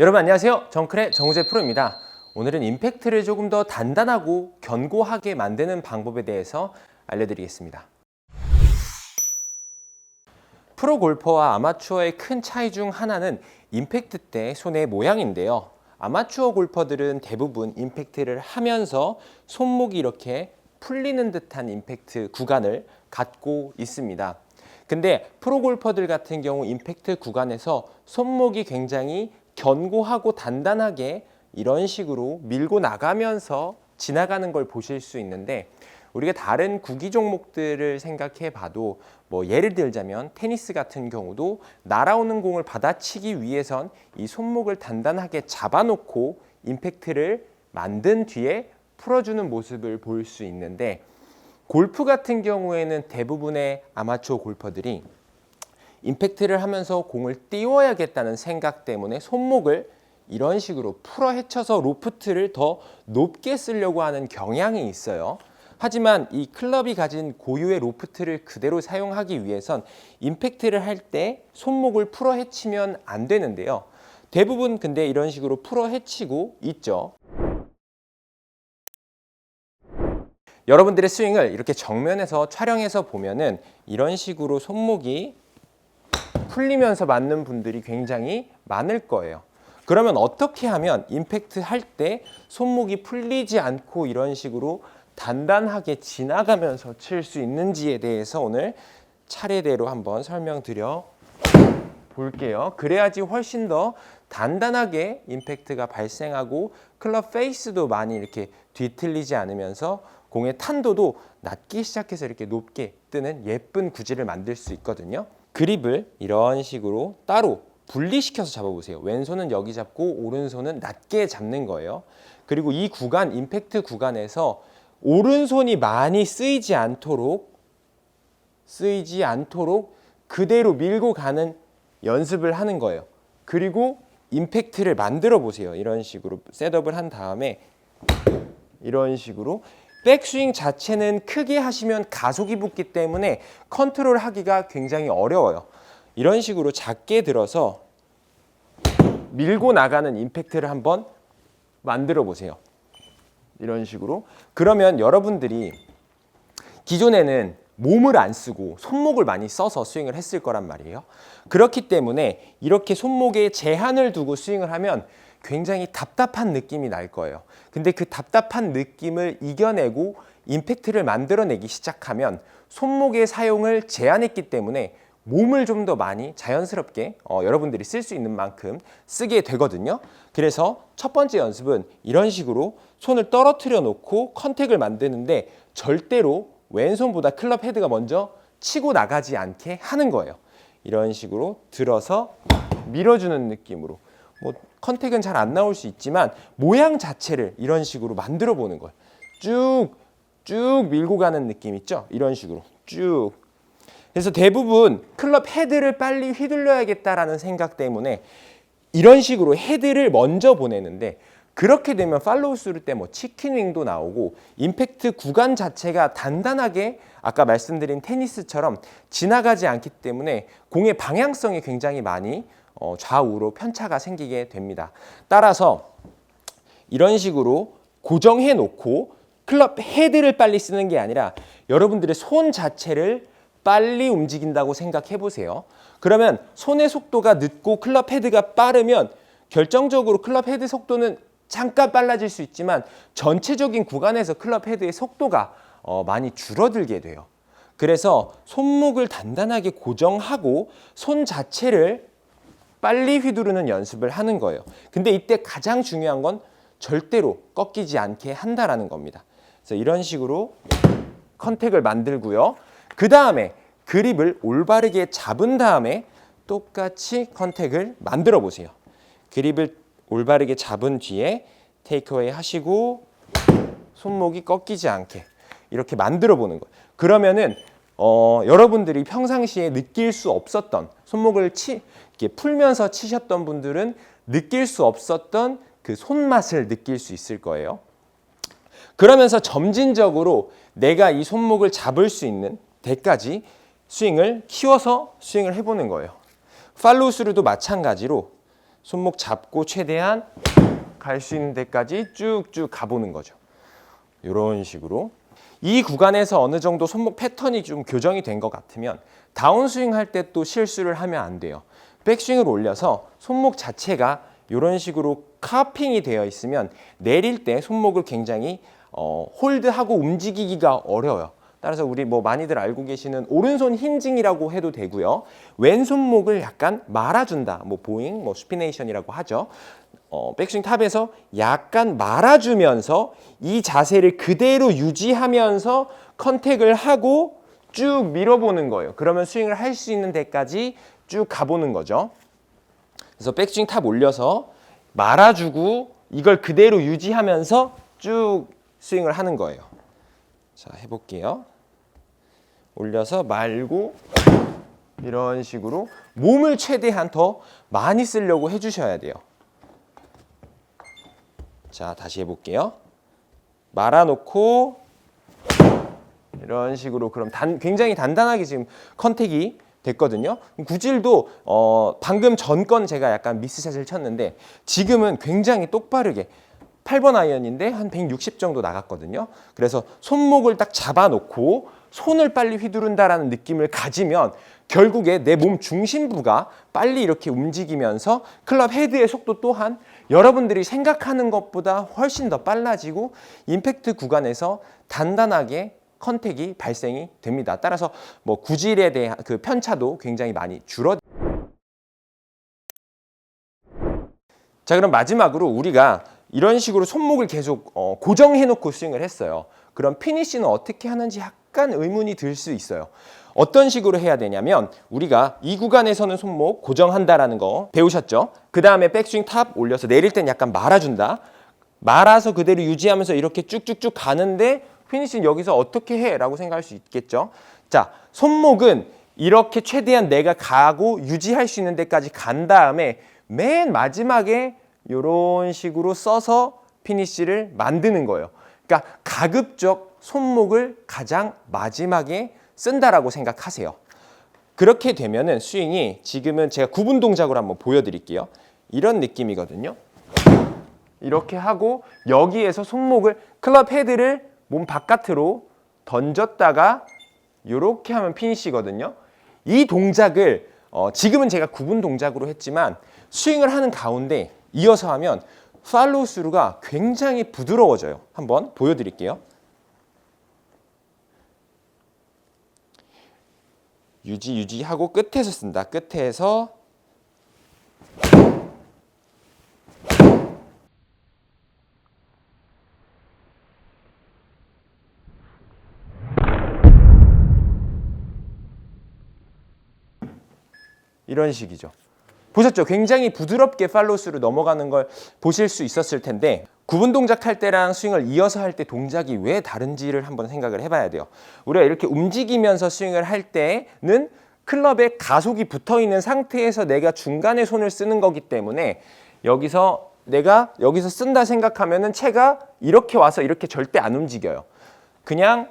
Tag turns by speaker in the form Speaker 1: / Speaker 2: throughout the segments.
Speaker 1: 여러분 안녕하세요. 정클의 정우재 프로입니다. 오늘은 임팩트를 조금 더 단단하고 견고하게 만드는 방법에 대해서 알려드리겠습니다. 프로 골퍼와 아마추어의 큰 차이 중 하나는 임팩트 때 손의 모양인데요. 아마추어 골퍼들은 대부분 임팩트를 하면서 손목이 이렇게 풀리는 듯한 임팩트 구간을 갖고 있습니다. 근데 프로 골퍼들 같은 경우 임팩트 구간에서 손목이 굉장히 견고하고 단단하게 이런 식으로 밀고 나가면서 지나가는 걸 보실 수 있는데 우리가 다른 구기 종목들을 생각해 봐도 뭐 예를 들자면 테니스 같은 경우도 날아오는 공을 받아치기 위해선 이 손목을 단단하게 잡아놓고 임팩트를 만든 뒤에 풀어주는 모습을 볼 수 있는데 골프 같은 경우에는 대부분의 아마추어 골퍼들이 임팩트를 하면서 공을 띄워야겠다는 생각 때문에 손목을 이런 식으로 풀어 헤쳐서 로프트를 더 높게 쓰려고 하는 경향이 있어요. 하지만 이 클럽이 가진 고유의 로프트를 그대로 사용하기 위해선 임팩트를 할 때 손목을 풀어 헤치면 안 되는데요. 대부분 근데 이런 식으로 풀어 헤치고 있죠. 여러분들의 스윙을 이렇게 정면에서 촬영해서 보면은 이런 식으로 손목이 풀리면서 맞는 분들이 굉장히 많을 거예요. 그러면 어떻게 하면 임팩트 할 때 손목이 풀리지 않고 이런 식으로 단단하게 지나가면서 칠 수 있는지에 대해서 오늘 차례대로 한번 설명드려 볼게요. 그래야지 훨씬 더 단단하게 임팩트가 발생하고 클럽 페이스도 많이 이렇게 뒤틀리지 않으면서 공의 탄도도 낮기 시작해서 이렇게 높게 뜨는 예쁜 구질을 만들 수 있거든요. 그립을 이런 식으로 따로 분리시켜서 잡아보세요. 왼손은 여기 잡고 오른손은 낮게 잡는 거예요. 그리고 이 구간, 임팩트 구간에서 오른손이 많이 쓰이지 않도록 쓰이지 않도록 그대로 밀고 가는 연습을 하는 거예요. 그리고 임팩트를 만들어 보세요. 이런 식으로 셋업을 한 다음에 이런 식으로 백스윙 자체는 크게 하시면 가속이 붙기 때문에 컨트롤 하기가 굉장히 어려워요. 이런 식으로 작게 들어서 밀고 나가는 임팩트를 한번 만들어 보세요. 이런 식으로. 그러면 여러분들이 기존에는 몸을 안 쓰고 손목을 많이 써서 스윙을 했을 거란 말이에요. 그렇기 때문에 이렇게 손목에 제한을 두고 스윙을 하면 굉장히 답답한 느낌이 날 거예요. 근데 그 답답한 느낌을 이겨내고 임팩트를 만들어내기 시작하면 손목의 사용을 제한했기 때문에 몸을 좀 더 많이 자연스럽게 어, 여러분들이 쓸 수 있는 만큼 쓰게 되거든요. 그래서 첫 번째 연습은 이런 식으로 손을 떨어뜨려 놓고 컨택을 만드는데 절대로 왼손보다 클럽 헤드가 먼저 치고 나가지 않게 하는 거예요. 이런 식으로 들어서 밀어주는 느낌으로 뭐 컨택은 잘 안 나올 수 있지만 모양 자체를 이런 식으로 만들어 보는 거예요. 쭉, 쭉 밀고 가는 느낌 있죠? 이런 식으로 쭉. 그래서 대부분 클럽 헤드를 빨리 휘둘러야겠다라는 생각 때문에 이런 식으로 헤드를 먼저 보내는데 그렇게 되면 팔로우 스루 때 뭐 치킨윙도 나오고 임팩트 구간 자체가 단단하게 아까 말씀드린 테니스처럼 지나가지 않기 때문에 공의 방향성이 굉장히 많이 어, 좌우로 편차가 생기게 됩니다. 따라서 이런 식으로 고정해 놓고 클럽 헤드를 빨리 쓰는 게 아니라 여러분들의 손 자체를 빨리 움직인다고 생각해 보세요. 그러면 손의 속도가 늦고 클럽 헤드가 빠르면 결정적으로 클럽 헤드 속도는 잠깐 빨라질 수 있지만 전체적인 구간에서 클럽 헤드의 속도가 어, 많이 줄어들게 돼요. 그래서 손목을 단단하게 고정하고 손 자체를 빨리 휘두르는 연습을 하는 거예요. 근데 이때 가장 중요한 건 절대로 꺾이지 않게 한다라는 겁니다. 그래서 이런 식으로 컨택을 만들고요. 그 다음에 그립을 올바르게 잡은 다음에 똑같이 컨택을 만들어 보세요. 그립을 올바르게 잡은 뒤에 테이크어웨이 하시고 손목이 꺾이지 않게 이렇게 만들어 보는 거예요. 그러면은 어, 여러분들이 평상시에 느낄 수 없었던 손목을 치, 풀면서 치셨던 분들은 느낄 수 없었던 그 손맛을 느낄 수 있을 거예요. 그러면서 점진적으로 내가 이 손목을 잡을 수 있는 데까지 스윙을 키워서 스윙을 해보는 거예요. 팔로우 스루도 마찬가지로 손목 잡고 최대한 갈 수 있는 데까지 쭉쭉 가보는 거죠. 이런 식으로 이 구간에서 어느 정도 손목 패턴이 좀 교정이 된 것 같으면 다운스윙 할 때 또 실수를 하면 안 돼요. 백스윙을 올려서 손목 자체가 이런 식으로 카핑이 되어 있으면 내릴 때 손목을 굉장히 어, 홀드하고 움직이기가 어려워요. 따라서 우리 뭐 많이들 알고 계시는 오른손 힌징이라고 해도 되고요. 왼손목을 약간 말아준다. 뭐 보잉, 뭐 스피네이션이라고 하죠. 어, 백스윙 탑에서 약간 말아주면서 이 자세를 그대로 유지하면서 컨택을 하고 쭉 밀어보는 거예요. 그러면 스윙을 할 수 있는 데까지 쭉 가보는 거죠. 그래서 백스윙 탑 올려서 말아주고 이걸 그대로 유지하면서 쭉 스윙을 하는 거예요. 자, 해볼게요. 올려서 말고 이런 식으로 몸을 최대한 더 많이 쓰려고 해주셔야 돼요. 자, 다시 해볼게요. 말아놓고 이런 식으로 그럼 단, 굉장히 단단하게 지금 컨택이 됐거든요. 구질도 어, 방금 전 건 제가 약간 미스샷을 쳤는데 지금은 굉장히 똑바르게 8번 아이언인데 한 160 정도 나갔거든요. 그래서 손목을 딱 잡아놓고 손을 빨리 휘두른다라는 느낌을 가지면 결국에 내 몸 중심부가 빨리 이렇게 움직이면서 클럽 헤드의 속도 또한 여러분들이 생각하는 것보다 훨씬 더 빨라지고 임팩트 구간에서 단단하게 컨택이 발생이 됩니다. 따라서 뭐 구질에 대한 그 편차도 굉장히 많이 줄어. 자 그럼 마지막으로 우리가 이런 식으로 손목을 계속 어, 고정해 놓고 스윙을 했어요. 그럼 피니시는 어떻게 하는지 약간 의문이 들 수 있어요. 어떤 식으로 해야 되냐면 우리가 이 구간에서는 손목 고정한다라는 거 배우셨죠? 그 다음에 백스윙 탑 올려서 내릴 땐 약간 말아준다. 말아서 그대로 유지하면서 이렇게 쭉쭉쭉 가는데 피니시는 여기서 어떻게 해? 라고 생각할 수 있겠죠. 자, 손목은 이렇게 최대한 내가 가고 유지할 수 있는 데까지 간 다음에 맨 마지막에 이런 식으로 써서 피니시를 만드는 거예요. 그러니까 가급적 손목을 가장 마지막에 쓴다라고 생각하세요. 그렇게 되면은 스윙이 지금은 제가 구분 동작으로 한번 보여드릴게요. 이런 느낌이거든요. 이렇게 하고 여기에서 손목을 클럽 헤드를 몸 바깥으로 던졌다가 이렇게 하면 피니시거든요. 이 동작을 어, 지금은 제가 구분 동작으로 했지만 스윙을 하는 가운데 이어서 하면 팔로우 스루가 굉장히 부드러워져요. 한번 보여드릴게요. 유지 유지하고 끝에서 쓴다. 끝에서 이런 식이죠. 보셨죠? 굉장히 부드럽게 팔로스로 넘어가는 걸 보실 수 있었을 텐데 구분 동작 할 때랑 스윙을 이어서 할 때 동작이 왜 다른지를 한번 생각을 해봐야 돼요. 우리가 이렇게 움직이면서 스윙을 할 때는 클럽에 가속이 붙어 있는 상태에서 내가 중간에 손을 쓰는 거기 때문에 여기서 내가 여기서 쓴다 생각하면은 채가 이렇게 와서 이렇게 절대 안 움직여요. 그냥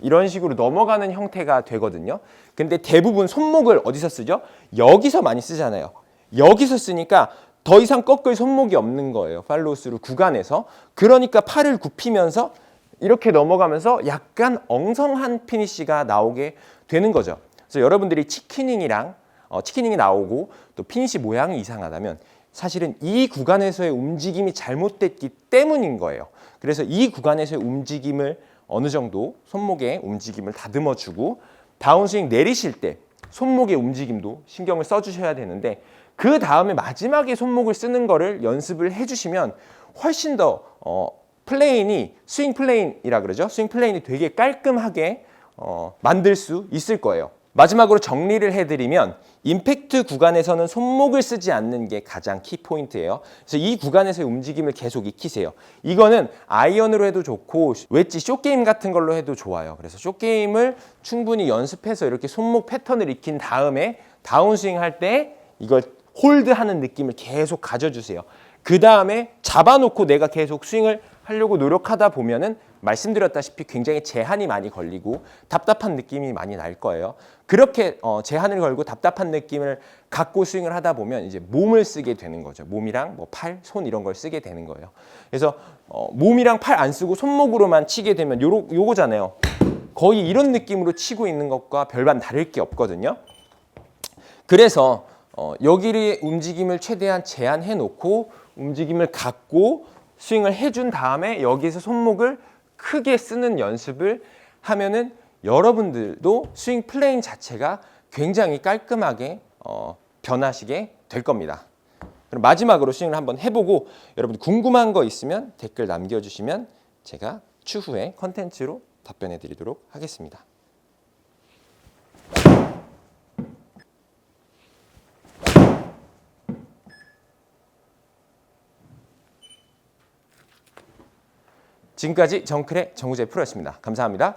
Speaker 1: 이런 식으로 넘어가는 형태가 되거든요. 근데 대부분 손목을 어디서 쓰죠? 여기서 많이 쓰잖아요. 여기서 쓰니까 더 이상 꺾을 손목이 없는 거예요. 팔로우스루 구간에서. 그러니까 팔을 굽히면서 이렇게 넘어가면서 약간 엉성한 피니시가 나오게 되는 거죠. 그래서 여러분들이 치키닝이랑 어, 치키닝이 나오고 또 피니시 모양이 이상하다면 사실은 이 구간에서의 움직임이 잘못됐기 때문인 거예요. 그래서 이 구간에서의 움직임을 어느 정도 손목의 움직임을 다듬어 주고 다운스윙 내리실 때 손목의 움직임도 신경을 써주셔야 되는데 그 다음에 마지막에 손목을 쓰는 거를 연습을 해주시면 훨씬 더 어, 플레인이 스윙 플레인이라 그러죠. 스윙 플레인이 되게 깔끔하게 어, 만들 수 있을 거예요. 마지막으로 정리를 해드리면 임팩트 구간에서는 손목을 쓰지 않는 게 가장 키 포인트예요. 그래서 이 구간에서의 움직임을 계속 익히세요. 이거는 아이언으로 해도 좋고 웨지 쇼게임 같은 걸로 해도 좋아요. 그래서 쇼게임을 충분히 연습해서 이렇게 손목 패턴을 익힌 다음에 다운스윙 할 때 이걸 홀드하는 느낌을 계속 가져주세요. 그 다음에 잡아놓고 내가 계속 스윙을 하려고 노력하다 보면은 말씀드렸다시피 굉장히 제한이 많이 걸리고 답답한 느낌이 많이 날 거예요. 그렇게 어, 제한을 걸고 답답한 느낌을 갖고 스윙을 하다 보면 이제 몸을 쓰게 되는 거죠. 몸이랑 뭐 팔, 손 이런 걸 쓰게 되는 거예요. 그래서 어, 몸이랑 팔 안 쓰고 손목으로만 치게 되면 요러, 요거잖아요. 거의 이런 느낌으로 치고 있는 것과 별반 다를 게 없거든요. 그래서 어, 여기를 움직임을 최대한 제한해 놓고 움직임을 갖고 스윙을 해준 다음에 여기서 손목을 크게 쓰는 연습을 하면은 여러분들도 스윙 플레잉 자체가 굉장히 깔끔하게 어, 변하시게 될 겁니다. 그럼 마지막으로 스윙을 한번 해보고 여러분 궁금한 거 있으면 댓글 남겨주시면 제가 추후에 컨텐츠로 답변해 드리도록 하겠습니다. 지금까지 정클의 정우재 프로였습니다. 감사합니다.